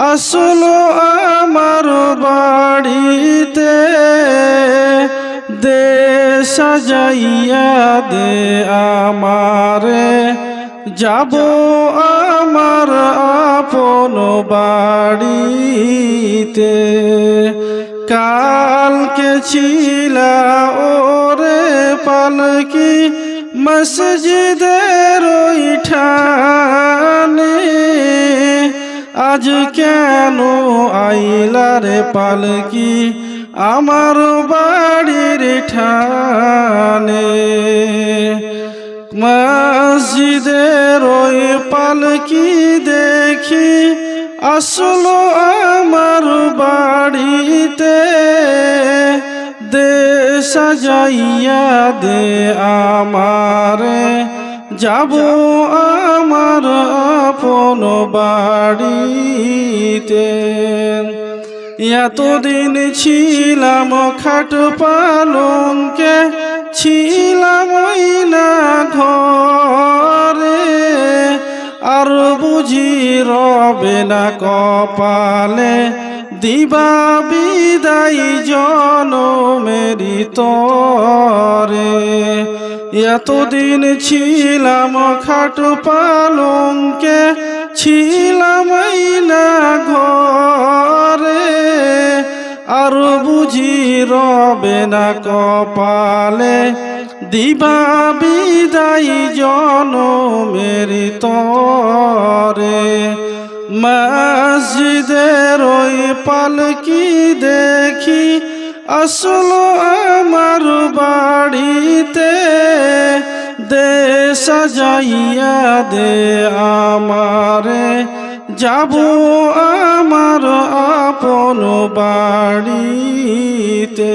আসলো আমার বাড়িতে, দে সাজাইয়া দে আমারে। যাব আমার আপন বাড়িতে। কালকে ছিলা ওরে পালকি মসজিদের ওইঠানে আজ কেন আইলা রে পালকি আমার বাড়ির ঠানে? মসজিদের ওই পালকি দেখি আসলো আমার বাড়িতে। দে সাজাইয়া দে আমারে। যাব আমার আপন বাড়িতে। এতদিন ছিলাম খাট পালঙ্কে, ছিলাম না ঘরে। আর বুঝি রবে না কপালে, দিবা বিদায় জনমেরি তরে। এতদিন ছিলাম খাট পালঙ্কে, ছিলাম না ঘরে। আর বুঝি রবে না কপালে, দিবা বিদায় জনমেরি তরে। মসজিদের ওই পালকি দেখি, আসলো আমার বাড়িতে। দে সাজাইয়া দে আমারে। যাব আমার আপন বাড়িতে।